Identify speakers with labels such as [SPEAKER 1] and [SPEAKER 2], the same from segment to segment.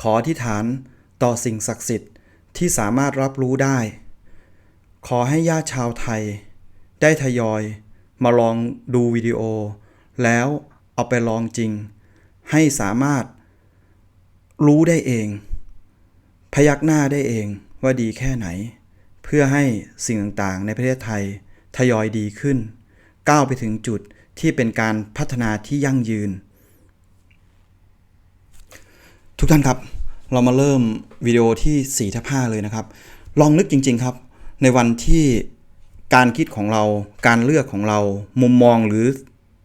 [SPEAKER 1] ขออธิษฐานต่อสิ่งศักดิ์สิทธิ์ที่สามารถรับรู้ได้ ขอให้ญาติชาวไทย ได้ทยอยมาลองดูวิดีโอ แล้วเอาไปลองจริง ให้สามารถรู้ได้เอง พยักหน้าได้เองว่าดีแค่ไหน เพื่อให้สิ่งต่างๆ ในประเทศไทยทยอยดีขึ้น ก้าวไปถึงจุดที่เป็นการพัฒนาที่ยั่งยืน ทุกท่านครับ เรามาเริ่มวิดีโอที่4ทับ5เลยนะครับ ลองนึกจริง ๆครับ ในวันที่การคิดของเรา การเลือกของเรา มุมมองหรือ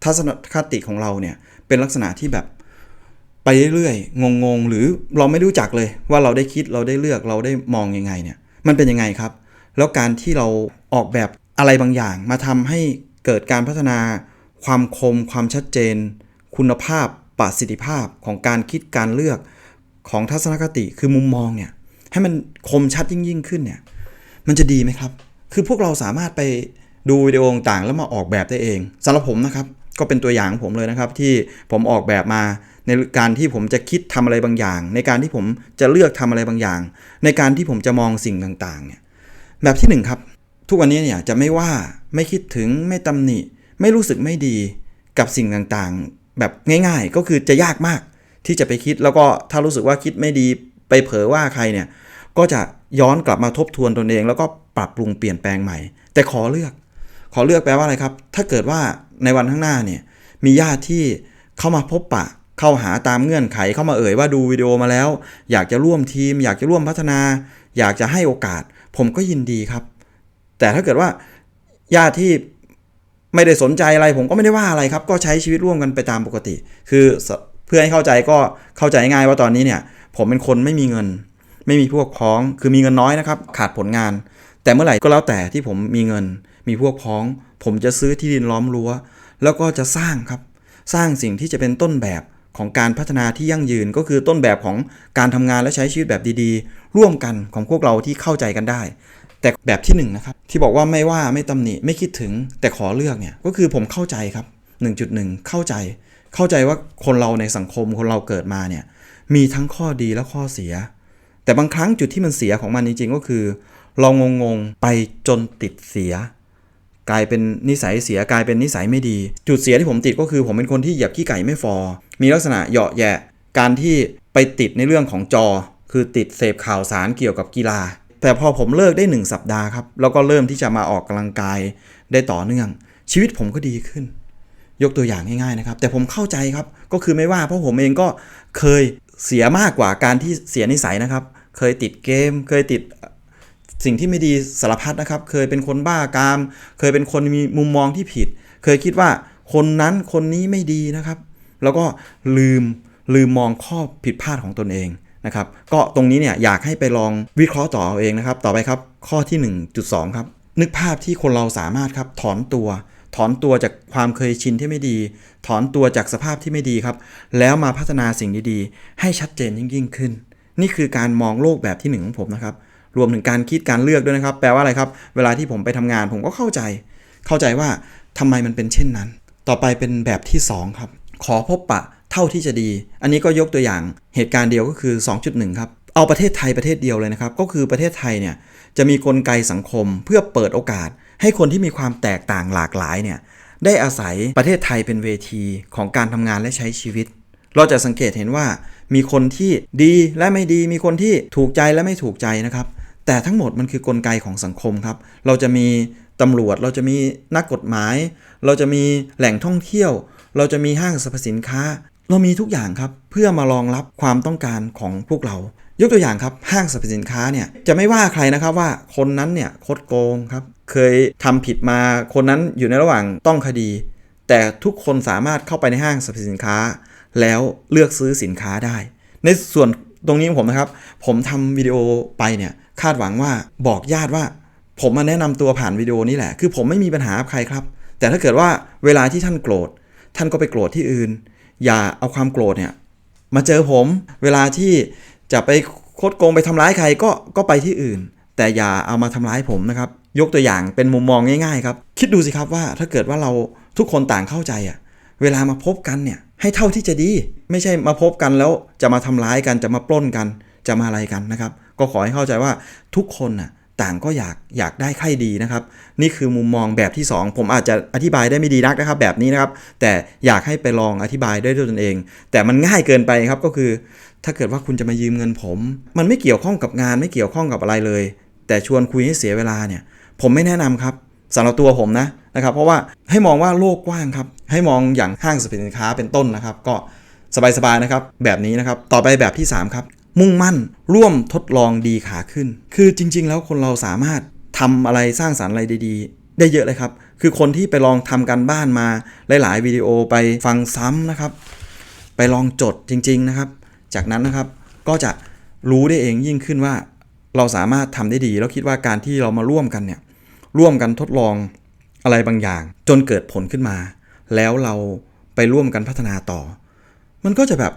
[SPEAKER 1] ทัศนคติของเราเนี่ย เป็นลักษณะที่แบบไปเรื่อยๆ งงๆ หรือเราไม่รู้จักเลยว่าเราได้คิดเราได้เลือกเราได้มองยังไงเนี่ย มันเป็นยังไงครับ แล้วการที่เราออกแบบอะไรบางอย่าง มาทำให้เกิดการพัฒนาความคม ความชัดเจน คุณภาพประสิทธิภาพของการคิดการเลือก ของทัศนคติคือมุมมองเนี่ยให้มันคมชัดยิ่งยิ่งขึ้นเนี่ยมันจะดีไหมครับ คือพวกเราสามารถไปดูวิดีโอต่างแล้วมาออกแบบได้เองสำหรับผมนะครับก็เป็นตัวอย่างของผมเลยนะครับ ที่ผมออกแบบมาในการที่ผมจะคิดทำอะไรบางอย่าง ในการที่ผมจะเลือกทำอะไรบางอย่าง ในการที่ผมจะมองสิ่งต่างๆเนี่ยแบบที่หนึ่งครับทุกวันนี้เนี่ยจะไม่ว่าไม่คิดถึงไม่ตำหนิ ไม่รู้สึกไม่ดีกับสิ่งต่างๆ แบบง่าย ๆ ก็คือจะยากมาก ที่จะไปคิดแล้วก็ถ้ารู้สึกว่าคิดไม่ดีไปเผลอว่าใครเนี่ยก็จะย้อนกลับมาทบทวนตนเอง แล้วก็ปรับปรุงเปลี่ยนแปลงใหม่ แต่ขอเลือก ขอเลือกแปลว่าอะไรครับ ถ้าเกิดว่าในวันข้างหน้าเนี่ยมีญาติที่เข้ามาพบปะ เข้าหาตามเงื่อนไขเข้ามาเอ่ยว่าดูวิดีโอมาแล้ว อยากจะร่วมทีม อยากจะร่วมพัฒนา อยากจะให้โอกาส ผมก็ยินดีครับ แต่ถ้าเกิดว่าญาติที่ไม่ได้สนใจอะไร ผมก็ไม่ได้ว่าอะไรครับ ก็ใช้ชีวิตร่วมกันไปตามปกติ คือ พื่อให้เข้าใจก็เข้าใจง่ายว่าตอนนี้เนี่ย ผมเป็นคนไม่มีเงิน ไม่มีพวกพ้อง คือมีเงินน้อยนะครับ ขาดผลงาน แต่เมื่อไหร่ก็แล้วแต่ที่ผมมีเงิน มีพวกพ้อง ผมจะซื้อที่ดินล้อมรั้ว แล้วก็จะสร้างครับ สร้างสิ่งที่จะเป็นต้นแบบของการพัฒนาที่ยั่งยืนก็คือต้นแบบของการทำงานและใช้ชีวิตแบบดีๆ ร่วมกันของพวกเราที่เข้าใจกันได้ แต่แบบที่1นนะครับที่บอกว่าไม่ว่าไม่ตำหนิไม่คิดถึงแต่ขอเลือกเนี่ยก็คือผมเข้าใจครับ 1.1 เข้าใจ เข้าใจว่าคนเราในสังคมคนเราเกิดมาเนี่ยมีทั้งข้อดีและข้อเสีย แต่บางครั้งจุดที่มันเสียของมันจริงๆก็คือ เรางงๆไปจนติดเสีย กลายเป็นนิสัยเสียกลายเป็นนิสัยไม่ดี จุดเสียที่ผมติดก็คือ ผมเป็นคนที่เหยียบขี้ไก่ไม่ฟอ มีลักษณะเหยาะแยะ การที่ไปติดในเรื่องของจอ คือติดเสพข่าวสารเกี่ยวกับกีฬา แต่พอผมเลิกได้ 1 สัปดาห์ครับแล้วก็เริ่มที่จะมาออกกำลังกายได้ต่อเนื่อง ชีวิตผมก็ดีขึ้น ยกตัวอย่างง่ายๆนะครับ แต่ผมเข้าใจครับก็คือไม่ว่าเพราะผมเองก็เคยเสียมากกว่าการที่เสียนิสัยนะครับ เคยติดเกม เคยติดสิ่งที่ไม่ดีสารพัดนะครับ เคยเป็นคนบ้ากาม เคยเป็นคนมีมุมมองที่ผิด เคยคิดว่าคนนั้นคนนี้ไม่ดีนะครับ แล้วก็ลืมลืมมองข้อผิดพลาดของตนเองนะครับ ก็ตรงนี้เนี่ยอยากให้ไปลองวิเคราะห์ต่อเอาเองนะครับ ต่อไปครับข้อที่ 1.2 ครับ นึกภาพที่คนเราสามารถครับถอนตัว ถอนตัวจากความเคยชินที่ไม่ดี ถอนตัวจากสภาพที่ไม่ดีครับ แล้วมาพัฒนาสิ่งดีๆ ให้ชัดเจนยิ่งยิ่งขึ้น นี่คือการมองโลกแบบที่หนึ่งของผมนะครับรวมถึงการคิดการเลือกด้วยนะครับ แปลว่าอะไรครับ เวลาที่ผมไปทำงานผมก็เข้าใจ เข้าใจว่าทำไมมันเป็นเช่นนั้น ต่อไปเป็นแบบที่ 2 ครับ ขอพบปะเท่าที่จะดี อันนี้ก็ยกตัวอย่างเหตุการณ์เดียวก็คือ 2.1 ครับ เอาประเทศไทยประเทศเดียวเลยนะครับ ก็คือประเทศไทยเนี่ยจะมีกลไกสังคมเพื่อเปิดโอกาส ให้คนที่มีความแตกต่างหลากหลายเนี่ยได้อาศัยประเทศไทยเป็นเวทีของการทำงานและใช้ชีวิต เราจะสังเกตเห็นว่ามีคนที่ดีและไม่ดี มีคนที่ถูกใจและไม่ถูกใจนะครับ แต่ทั้งหมดมันคือกลไกของสังคมครับ เราจะมีตำรวจ เราจะมีนักกฎหมาย เราจะมีแหล่งท่องเที่ยว เราจะมีห้างสรรพสินค้า เรามีทุกอย่างครับ เพื่อมารองรับความต้องการของพวกเรา ยกตัวอย่างครับห้างสรรพสินค้าเนี่ยจะไม่ว่าใครนะครับว่าคนนั้นเนี่ยคดโกงครับเคยทำผิดมาคนนั้นอยู่ในระหว่างต้องคดี แต่ทุกคนสามารถเข้าไปในห้างสรรพสินค้า แล้วเลือกซื้อสินค้าได้ ในส่วนตรงนี้ผมนะครับ ผมทำวิดีโอไปเนี่ยคาดหวังว่าบอกญาติว่า ผมมาแนะนำตัวผ่านวิดีโอนี้แหละ คือผมไม่มีปัญหาับใครครับ แต่ถ้าเกิดว่าเวลาที่ท่านโกรธ ท่านก็ไปโกรธที่อื่น อย่าเอาความโกรธเนี่ยมาเจอผมเวลาที่ จะไปโคดโกงไปทำร้ายใครก็ก็ไปที่อื่น แต่อย่าเอามาทำร้ายผมนะครับ ยกตัวอย่างเป็นมุมมองง่ายๆครับ คิดดูสิครับว่าถ้าเกิดว่าเราทุกคนต่างเข้าใจอะเวลามาพบกันเนี่ยให้เท่าที่จะดี ไม่ใช่มาพบกันแล้วจะมาทำร้ายกันจะมาปล้นกันจะมาอะไรกันนะครับ ก็ขอให้เข้าใจว่าทุกคนน่ะ ต่างก็อยากอยากได้ใครดีนะครับ นี่คือมุมมองแบบที่ 2 ผมอาจจะอธิบายได้ไม่ดีนักนะครับ แบบนี้นะครับ แต่อยากให้ไปลองอธิบายได้ด้วยตนเอง แต่มันง่ายเกินไปครับก็คือ ถ้าเกิดว่าคุณจะมายืมเงินผม มันไม่เกี่ยวข้องกับงานไม่เกี่ยวข้องกับอะไรเลย แต่ชวนคุยให้เสียเวลาเนี่ย ผมไม่แนะนำครับสำหรับตัวผมนะนะครับเพราะว่าให้มองว่าโลกกว้างครับ ให้มองอย่างห้างสรรพสินค้าเป็นต้นนะครับ ก็สบายๆนะครับ แบบนี้นะครับ ต่อไปแบบที่ 3 ครับ มุ่งมั่น ร่วมทดลองดีขาขึ้น คือจริง ๆ แล้วคนเราสามารถทำอะไรสร้างสารรค์อะไรดีๆ ได้เยอะเลยครับ คือคนที่ไปลองทำการบ้านมาหลาย ๆ วิดีโอไปฟังซ้ำนะครับ ไปลองจดจริง ๆ นะครับ จากนั้นนะครับก็จะรู้ได้เองยิ่งขึ้นว่าเราสามารถทำได้ดี แล้วคิดว่าการที่เรามาร่วมกันเนี่ยร่วมกันทดลองอะไรบางอย่าง จนเกิดผลขึ้นมา แล้วเราไปร่วมกันพัฒนาต่อ มันก็จะแบบ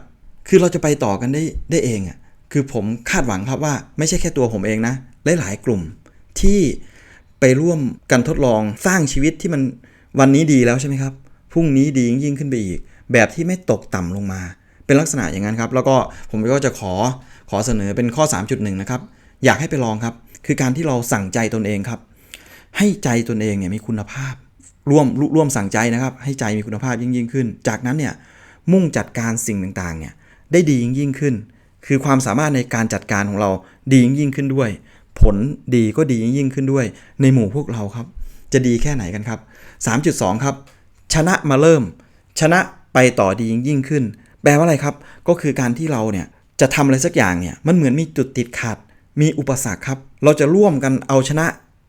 [SPEAKER 1] คือเราจะไปต่อกันได้ได้เองอะ่ะ คือผมคาดหวังครับว่าไม่ใช่แค่ตัวผมเองนะ หลาย ๆ กลุ่มที่ไปร่วมกันทดลองสร้างชีวิตที่มันวันนี้ดีแล้วใช่ไหมครับ พรุ่งนี้ดียิ่งขึ้นไปอีก แบบที่ไม่ตกต่ำลงมา เป็นลักษณะอย่างนั้นครับ แล้วก็ผมก็จะขอขอเสนอเป็นข้อ 3.1 นะครับ อยากให้ไปลองครับ คือการที่เราสั่งใจตนเองครับ ให้ใจตนเองเนี่ยมีคุณภาพ ร่วมร่วมสั่งใจนะครับ ให้ใจมีคุณภาพยิ่งยิ่งขึ้น จากนั้นเนี่ยมุ่งจัดการสิ่งต่างๆเนี่ยได้ดียิ่งยิ่งขึ้น คือความสามารถในการจัดการของเราดียิ่งยิ่งขึ้นด้วย ผลดีก็ดียิ่งยิ่งขึ้นด้วย ในหมู่พวกเราครับ จะดีแค่ไหนกันครับ 3.2 ครับ ชนะมาเริ่ม ชนะไปต่อดียิ่งยิ่งขึ้น แปลว่าอะไรครับ ก็คือการที่เราเนี่ยจะทำอะไรสักอย่างเนี่ยมันเหมือนมีจุดติดขัด มีอุปสรรคครับ เราจะร่วมกันเอาชนะ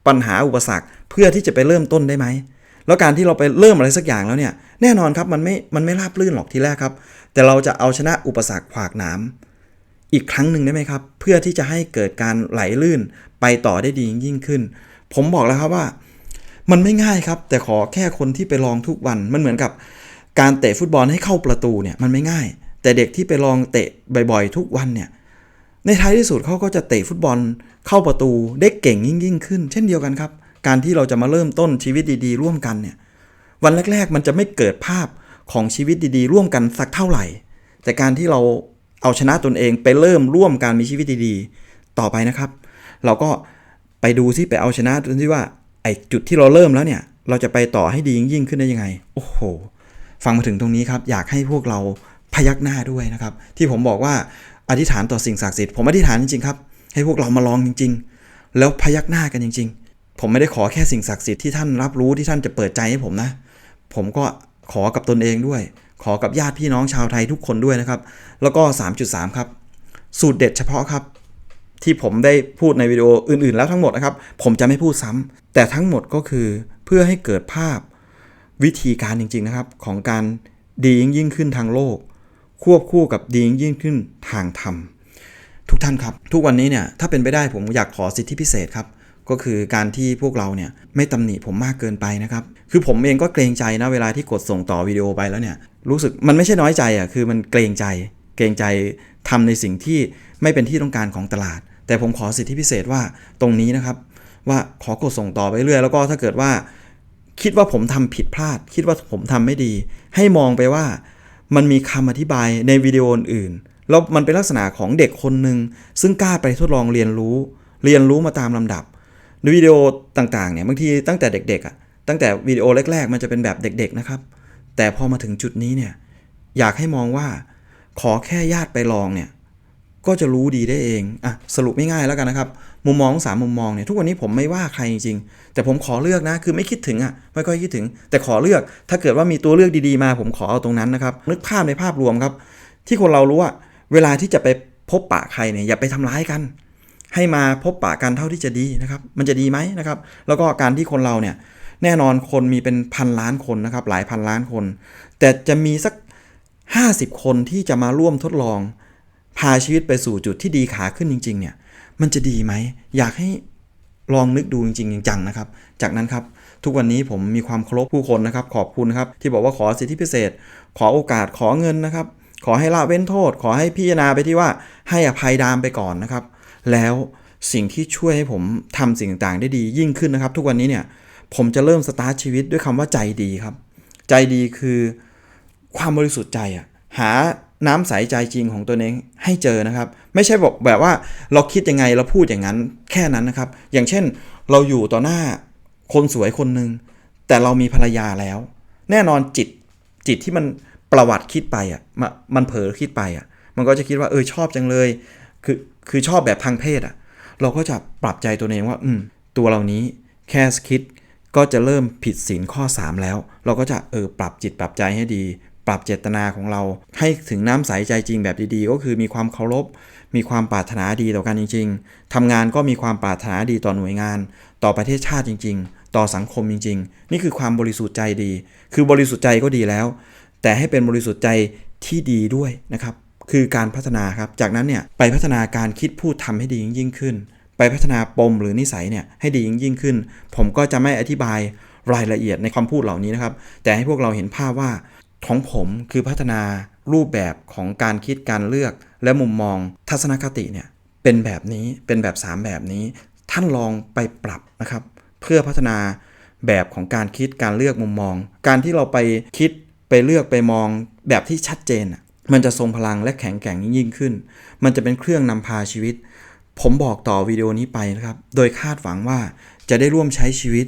[SPEAKER 1] ปัญหาอุปสรรคเพื่อที่จะไปเริ่มต้นได้ไหมแล้วการที่เราไปเริ่มอะไรสักอย่างแล้วเนี่ยแน่นอนครับมันไม่มันไม่ราบรื่นหรอกทีแรกครับ แต่เราจะเอาชนะอุปสรรคขวากหน้ำ อีกครั้งหนึ่งได้ไหมครับ เพื่อที่จะให้เกิดการไหลลื่นไปต่อได้ดียิ่งขึ้น ผมบอกแล้วครับว่า มันไม่ง่ายครับ แต่ขอแค่คนที่ไปลองทุกวันมันเหมือนกับ การเตะฟุตบอลให้เข้าประตูเนี่ยมันไม่ง่าย แต่เด็กที่ไปลองเตะบ่อยๆ ทุกวันเนี่ยในท้ายที่สุดเขาก็จะเตะฟุตบอลเข้าประตูได้เก่งยิ่งยิ่งขึ้น เช่นเดียวกันครับ การที่เราจะมาเริ่มต้นชีวิตดีๆ ร่วมกันเนี่ยวันแรก ๆ มันจะไม่เกิดภาพของชีวิตดีๆ ร่วมกันสักเท่าไหร่ แต่การที่เรา เอาชนะตนเองไปเริ่มร่วมการมีชีวิตดีๆ ต่อไปนะครับ เราก็ไปดูซิไปเอาชนะดูที่ว่าไอ้จุดที่เราเริ่มแล้วเนี่ย เราจะไปต่อให้ดียิ่งขึ้นได้ยังไง โอ้โห ฟังมาถึงตรงนี้ครับ อยากให้พวกเราพยักหน้าด้วยนะครับ ที่ผมบอกว่าอธิษฐานต่อสิ่งศักดิ์สิทธิ์ผมอธิษฐานจริงๆครับให้พวกเรามาลองจริง ๆ แล้วพยักหน้ากันจริง ๆ ผมไม่ได้ขอแค่สิ่งศักดิ์สิทธิ์ที่ท่านรับรู้ที่ท่านจะเปิดใจให้ผมนะ ผมก็ขอกับตนเองด้วย ขอกับญาติพี่น้องชาวไทยทุกคนด้วยนะครับ แล้วก็ 3.3 ครับ สูตรเด็ดเฉพาะครับ ที่ผมได้พูดในวิดีโออื่นๆ แล้วทั้งหมดนะครับ ผมจะไม่พูดซ้ำแต่ทั้งหมดก็คือเพื่อให้เกิดภาพวิธีการจริง ๆนะครับ ของการดียิ่งยิ่งขึ้นทางโลก ควบคู่กับดียิ่งยิ่งขึ้นทางธรรมทุกท่านครับ ทุกวันนี้เนี่ยถ้าเป็นไปได้ผมอยากขอสิทธิพิเศษครับก็คือการที่พวกเราเนี่ยไม่ตำหนิผมมากเกินไปนะครับ คือผมเองก็เกรงใจนะเวลาที่กดส่งต่อวิดีโอไปแล้วเนี่ย รู้สึกมันไม่ใช่น้อยใจอะคือมันเกรงใจ เกรงใจทำในสิ่งที่ไม่เป็นที่ต้องการของตลาด แต่ผมขอสิทธิพิเศษว่าตรงนี้นะครับ ว่าขอกดส่งต่อไปเรื่อยแล้วก็ถ้าเกิดว่า คิดว่าผมทำผิดพลาด คิดว่าผมทำไม่ดี ให้มองไปว่ามันมีคำอธิบายในวิดีโออื่นแล้วมันเป็นลักษณะของเด็กคนหนึ่งซึ่งกล้าไปทดลองเรียนรู้ เรียนรู้มาตามลำดับในวิดีโอต่างๆเนี่ยบางทีตั้งแต่เด็กๆอะตั้งแต่วิดีโอแรกๆ มันจะเป็นแบบเด็ก ๆ นะครับ แต่พอมาถึงจุดนี้เนี่ยอยากให้มองว่าขอแค่ญาติไปลองเนี่ยก็จะรู้ดีได้เองอะสรุปง่ายๆแล้วกันนะครับมุมมองสามมุมมองเนี่ยทุกวันนี้ผมไม่ว่าใครจริงๆแต่ผมขอเลือกนะคือไม่คิดถึงอะไม่ค่อยคิดถึง แต่ขอเลือกถ้าเกิดว่ามีตัวเลือกดีๆมา ผมขอเอาตรงนั้นนะครับนึกภาพในภาพรวมครับ ที่คนเรารู้ว่าเวลาที่จะไปพบปะใครเนี่ยอย่าไปทำร้ายกัน ให้มาพบปะกันเท่าที่จะดีนะครับมันจะดีไหมนะครับแล้วก็การที่คนเราเนี่ย แน่นอนคนมีเป็นพันล้านคนนะครับหลายพันล้านคน แต่จะมีสัก 50 คนที่จะมาร่วมทดลอง พาชีวิตไปสู่จุดที่ดีขาขึ้นจริง ๆ เนี่ย มันจะดีไหม อยากให้ลองนึกดูจริงๆจังๆนะครับ จากนั้นครับ ทุกวันนี้ผมมีความเคารพผู้คนนะครับ ขอบคุณครับ ที่บอกว่าขอสิทธิพิเศษ ขอโอกาสขอเงินนะครับ ขอให้ละเว้นโทษ ขอให้พิจารณาไปที่ว่าให้อภัยดามไปก่อนนะครับ แล้วสิ่งที่ช่วยให้ผมทำสิ่งต่างๆได้ดียิ่งขึ้นนะครับ ทุกวันนี้เนี่ย ผมจะเริ่มสตาร์ทชีวิตด้วยคำว่าใจดีครับ ใจดีคือความบริสุทธิ์ใจอะหาน้ำใสใจจริงของตัวเองให้เจอนะครับ ไม่ใช่บอกแบบว่าเราคิดยังไงเราพูดอย่างนั้นแค่นั้นนะครับ อย่างเช่นเราอยู่ต่อหน้าคนสวยคนหนึ่งแต่เรามีภรรยาแล้ว แน่นอนจิตจิตที่มันประวัติคิดไปอะม,มันเผลอคิดไปอะ มันก็จะคิดว่าเออชอบจังเลย คือคือชอบแบบทางเพศอะ เราก็จะปรับใจตัวเองว่า อืมตัวเรานี้แค่คิด ก็จะเริ่มผิดศีลข้อ 3 แล้ว เราก็จะเออปรับจิตปรับใจให้ดี ปรับเจตนาของเรา ให้ถึงน้ำใสใจจริงแบบดีๆ ก็คือมีความเคารพ มีความปรารถนาดีต่อกันจริง ๆทำงานก็มีความปรารถนาดีต่อหน่วยงาน ต่อประเทศชาติจริง ๆ ต่อสังคมจริง ๆ นี่คือความบริสุทธิ์ใจดี คือบริสุทธิ์ใจก็ดีแล้ว แต่ให้เป็นบริสุทธิ์ใจที่ดีด้วยนะครับ คือการพัฒนาครับ จากนั้นเนี่ยไปพัฒนาการคิดพูดทำให้ดียิ่งขึ้น ไปพัฒนาปมหรือนิสัยเนี่ยให้ดียิ่งยิ่งขึ้น ผมก็จะไม่อธิบายรายละเอียดในคำพูดเหล่านี้นะครับ แต่ให้พวกเราเห็นภาพว่าของผมคือพัฒนารูปแบบของการคิดการเลือก และมุมมองทัศนคติเนี่ยเป็นแบบนี้เป็นแบบ 3 แบบนี้ ท่านลองไปปรับนะครับ เพื่อพัฒนาแบบของการคิดการเลือกมุมมอง การที่เราไปคิดไปเลือกไปมองแบบที่ชัดเจน มันจะทรงพลังและแข็งแกร่งยิ่งขึ้น มันจะเป็นเครื่องนำพาชีวิต ผมบอกต่อวิดีโอนี้ไปนะครับ โดยคาดหวังว่าจะได้ร่วมใช้ชีวิต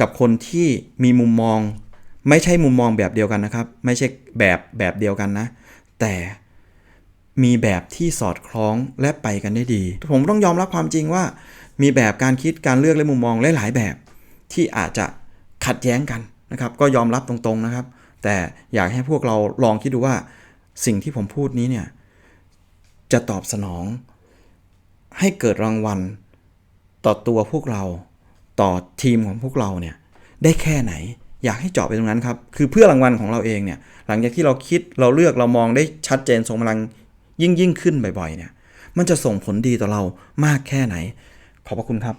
[SPEAKER 1] กับคนที่มีมุมมอง ไม่ใช่มุมมองแบบเดียวกันนะครับ ไม่ใช่แบบแบบเดียวกันนะ แต่มีแบบที่สอดคล้องและไปกันได้ดี ผมต้องยอมรับความจริงว่า มีแบบการคิดการเลือกและมุมมองหลายๆแบบที่อาจจะขัดแย้งกันนะครับ ก็ยอมรับตรงๆนะครับ แต่อยากให้พวกเราลองคิดดูว่าสิ่งที่ผมพูดนี้เนี่ยจะตอบสนอง ให้เกิดรางวัล ต่อตัวพวกเราต่อทีมของพวกเราเนี่ยได้แค่ไหน อยากให้เจาะไปตรงนั้นครับ คือเพื่อรางวัลของเราเองเนี่ยหลังจากที่เราคิดเราเลือกเรามองได้ชัดเจนทรงพลังยิ่งยิ่งขึ้นบ่อยๆเนี่ยมันจะส่งผลดีต่อเรามากแค่ไหน ขอบพระคุณครับ